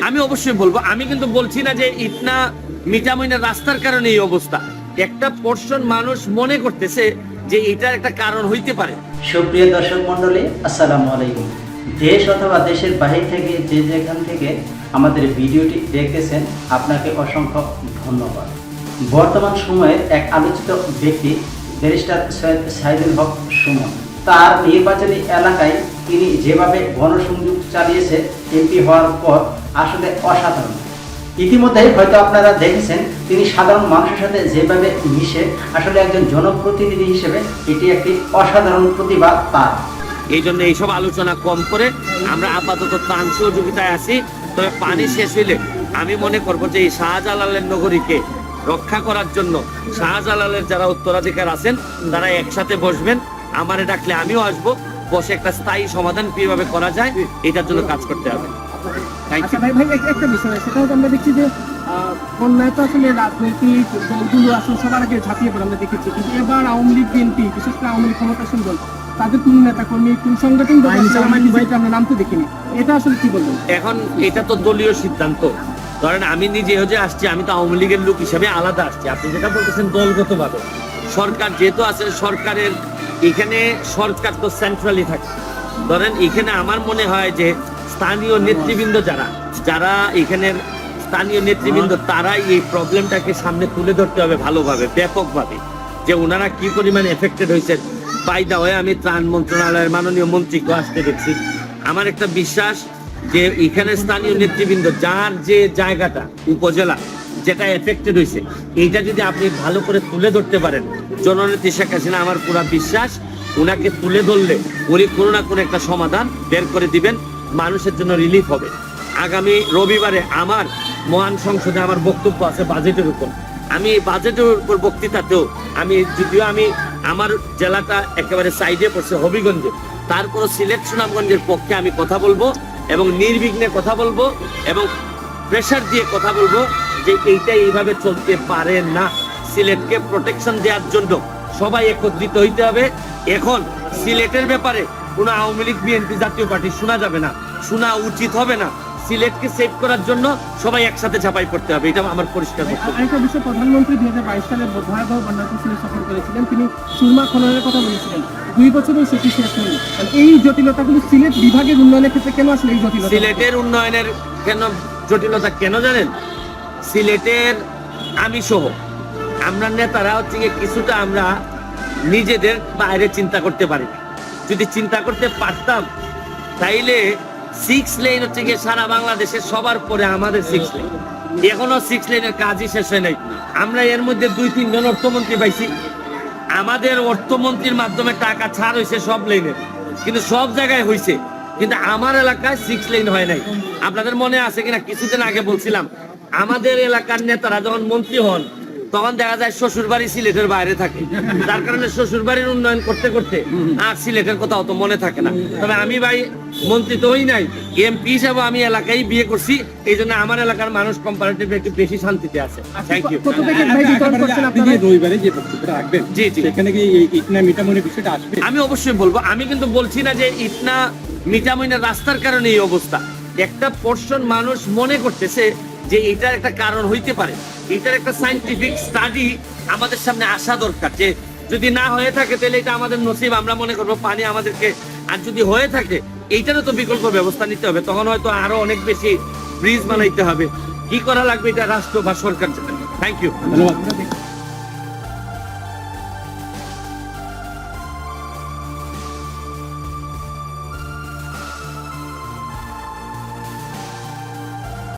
আমি অবশ্যই বলব, আমি কিন্তু বলছি না যে ইটনা মিটামিনের রাস্তার কারণে এই অবস্থা। একটা পোর্শন মানুষ মনে করতেছে যে এটার একটা কারণ হইতে পারে। সুপ্রিয় দর্শক মণ্ডলী, আসসালামু আলাইকুম। দেশ অথবা দেশের বাহির থেকে যে যেখান থেকে আমাদের ভিডিওটি দেখতেছেন, আপনাকে অসংখ্য ধন্যবাদ। বর্তমান সময়ের এক আলোচিত ব্যক্তি, ব্যারিস্টার সৈয়দ সাইদুল হক সুমন। তার নির্বাচনী এলাকায় তিনি যেভাবে গণসংযোগ চালিয়েছে এমপি হওয়ার পর আসলে অসাধারণ। ইতিমধ্যে হয়তো আপনারা দেখেছেন, তিনি সাধারণ মানুষের সাথে যেভাবে মিশে আসলে একজন জনপ্রতিনিধি হিসেবে এটি একটি অসাধারণ প্রতিভা তার। এই জন্য এইসব আলোচনা কম করে আমরা আপাতত ত্রাণ সহযোগিতায় আছি, তবে পানি শেষ হইলে আমি মনে করব যে এই শাহজালালের নগরীকে রক্ষা করার জন্য শাহজালালের যারা উত্তরাধিকার আছেন, তারা একসাথে বসবেন। আমারে ডাকলে আমিও আসব। বসে একটা স্থায়ী সমাধান কীভাবে করা যায় এটার জন্য কাজ করতে হবে। আচ্ছা ভাই ভাই একটা বিষয় সেটা আমরা দেখছি যে আহ, বন্যায় তো আসলে রাজনৈতিক দলগুলো আসলে সবার আগে ঝাঁপিয়ে পড়ে আমরা দেখেছি। কিন্তু এবার আওয়ামী লীগ বিএনপি বিশেষ করে আওয়ামী লীগ ক্ষমতাসীন দল তাদের কোন নেতা কর্মী কোন সংগঠন আমরা নাম তো দেখিনি। এটা আসলে কি বলবেন? এখন এটা তো দলীয় সিদ্ধান্ত। ধরেন আমি নিজে যে আসছি আমি তো আওয়ামী লীগের লোক হিসাবে আলাদা আসছি। আপনি যেটা বলতেছেন দলগতভাবে সরকার যেহেতু আছে সরকারের এখানে সরকার তো সেন্ট্রালি থাকে। ধরেন এখানে আমার মনে হয় যে স্থানীয় নেতৃবৃন্দ যারা যারা এখানের স্থানীয় নেতৃবৃন্দ তারাই এই প্রবলেমটাকে সামনে তুলে ধরতে হবে ভালোভাবে ব্যাপকভাবে। যে ওনারা কি পরিমাণ এফেক্টেড হয়েছেন। বাই দা হয়ে আমি ত্রাণ মন্ত্রণালয়ের মাননীয় মন্ত্রীকে আসতে দেখছি। আমার একটা বিশ্বাস যে এখানে স্থানীয় নেতৃবৃন্দ যার যে জায়গাটা উপজেলা যেটা এফেক্টেড হয়েছে এইটা যদি আপনি ভালো করে তুলে ধরতে পারেন, জননেত্রী শেখ হাসিনা আমার পুরা বিশ্বাস ওনাকে তুলে ধরলে উনি কোনো না কোনো একটা সমাধান বের করে দিবেন, মানুষের জন্য রিলিফ হবে। আগামী রবিবারে আমার মহান সংসদে আমার বক্তব্য আছে বাজেটের উপর। আমি বাজেটের উপর বক্তৃতাতেও আমি, যদিও আমি আমার জেলাটা একেবারে সাইডে পড়ছে হবিগঞ্জে তারপর সিলেট সুনামগঞ্জের পক্ষে আমি কথা বলব এবং নির্বিঘ্নে কথা বলব এবং প্রেশার দিয়ে কথা বলব যে এইটা এইভাবে চলতে পারে না। সিলেটকে প্রোটেকশন দেওয়ার জন্য সবাই একত্রিত হইতে হবে। এখন সিলেটের ব্যাপারে কোনো আওয়ামী লীগ বিএনপি জাতীয় পার্টি শোনা যাবে না শোনা উচিত হবে না। সিলেটকে সেভ করার জন্য সবাই একসাথে ঝাঁপাই করতে হবে। এটা আমার পরিষ্কার বক্তব্য। আরেকটা বিষয় প্রধানমন্ত্রী দুই হাজার বাইশ সালে ভয়াবহ সিলেট সফর করেছিলেন। তিনি সুরমা খননের কথা বলেছিলেন। দুই বছরেও সেটি শেষ হয়নি। এই জটিলতাগুলো সিলেট বিভাগের উন্নয়নের ক্ষেত্রে কেন আসলে এই জটিলতা? সিলেটের উন্নয়নের কেন জটিলতা কেন জানেন? সিলেটের আমি সহ আমরা নেতারা হচ্ছে গিয়ে কিছুটা আমরা নিজেদের বাইরে চিন্তা করতে পারি যদি চিন্তা করতে পারতাম, তাইলে সিক্স লেন হচ্ছে গিয়ে সারা বাংলাদেশের সবার পরে আমাদের সিক্স লেন এখনও সিক্স লেনের কাজই শেষ হয় নাই। আমরা এর মধ্যে দুই তিনজন অর্থমন্ত্রী পাইছি। আমাদের অর্থমন্ত্রীর মাধ্যমে টাকা ছাড় হয়েছে সব লেনে কিন্তু সব জায়গায় হয়েছে কিন্তু আমার এলাকায় সিক্স লেন হয় নাই। আপনাদের মনে আছে কিনা? কিছুদিন আগে বলছিলাম আমাদের এলাকার নেতারা যখন মন্ত্রী হন তখন দেখা যায় শ্বশুর বাড়ি সিলেটের বাইরে থাকে। যার কারণে শ্বশুর বাড়ির উন্নয়ন করতে করতে আর সিলেটের কথা অত মনে থাকে না। তবে আমি ভাই মন্ত্রী তো হই নাই এমপি হিসাবে আমি এলাকায় বিয়ে করছি এই জন্য আমার এলাকার মানুষ কম্পারেটিভ একটু বেশি শান্তিতে আছে। থ্যাংক ইউ জি, জি। সেখানে কি ইটনা বিষয়টা আসবে? আমি অবশ্যই বলব আমি কিন্তু বলছি না যে ইটনা মিটামিনের রাস্তার কারণে এই অবস্থা। একটা পোর্শন মানুষ মনে করতেছে যে এটার একটা কারণ হইতে পারে। এটার একটা সাইন্টিফিক স্টাডি আমাদের সামনে আসা দরকার যে যদি না হয়ে থাকে তাহলে এটা আমাদের নসিব। আমরা মনে করব পানি আমাদেরকে, আর যদি হয়ে থাকে, এইটারও তো বিকল্প ব্যবস্থা নিতে হবে। তখন হয়তো আরও অনেক বেশি ব্রিজ বানাইতে হবে। কি করা লাগবে এটা রাষ্ট্র বা সরকার থ্যাংক ইউ ধন্যবাদ।